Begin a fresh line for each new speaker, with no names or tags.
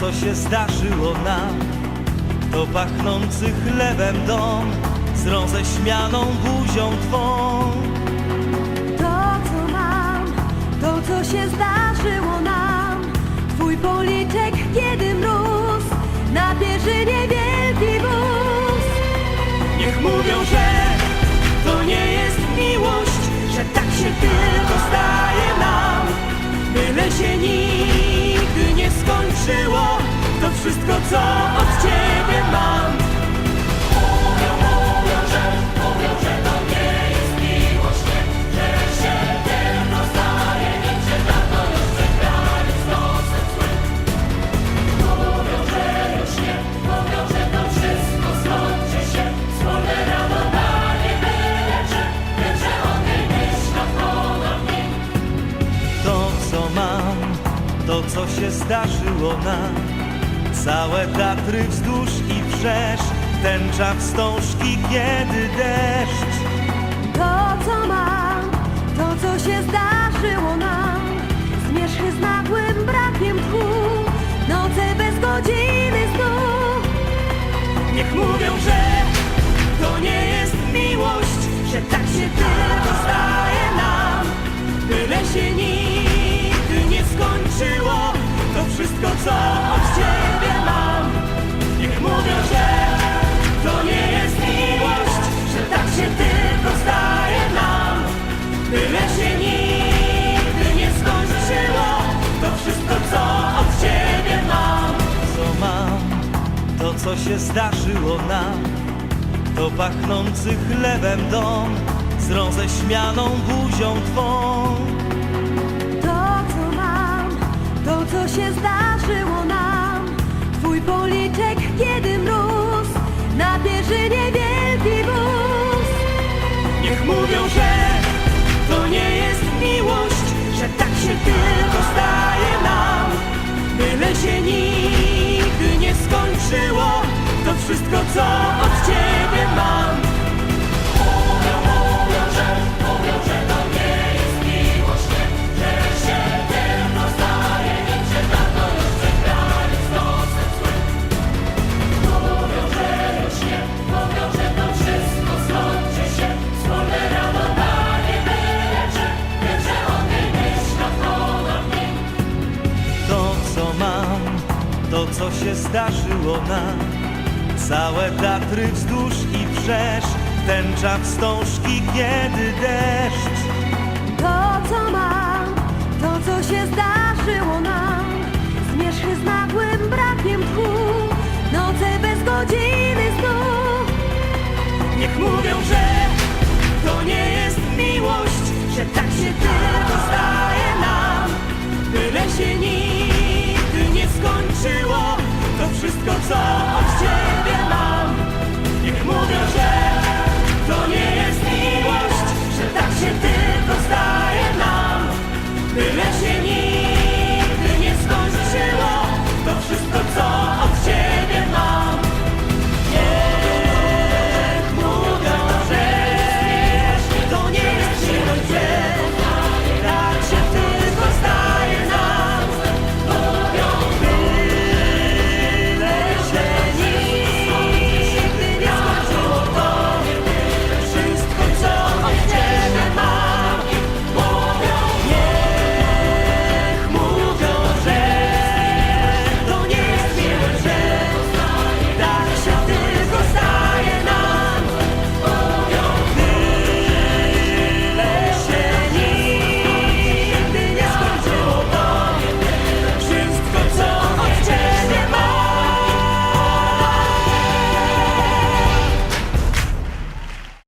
co się zdarzyło nam To pachnący chlebem dom Z roześmianą buzią twą
To, co mam, to, co się zdarzyło nam.
Co od ciebie mam. Mówią, mówią, że, mówią, że to nie jest miłość Nie, że się tylko zdaje nim Że dawno już przegrali z losem złym Mówią, że już nie, mówią, że to wszystko skończy się. Wspólne radowanie byle czy Wiem, że o niej ponad nim To, co mam, to, co się zdarzyło nam Całe Tatry wzdłuż i wszerz Tęcza wstążki, kiedy deszcz
To, co mam, to, co się zdarzyło nam. Zmierzchy z nagłym brakiem tchu, noce bez godziny snu.
Niech mówią, że to nie jest miłość, że tak się tylko zdaje nam. Byle się nigdy nie skończyło, to wszystko co co się zdarzyło nam, to pachnący chlebem dom z roześmianą buzią twą.
To, co mam, to, co się zdarzyło nam. Twój policzek, kiedy mróz, na pierzynie wielki wóz.
Niech mówią, że to nie jest miłość, że tak się tylko zdaje nam. Byle się nie to wszystko co od ciebie mam. Co się zdarzyło nam Całe Tatry wzdłuż i wszerz Tęcza wstążki, kiedy deszcz
To, co mam, to, co się zdarzyło nam. Zmierzchy z nagłym brakiem tchu, noce bez godziny snu.
Niech mówią, że Morgan!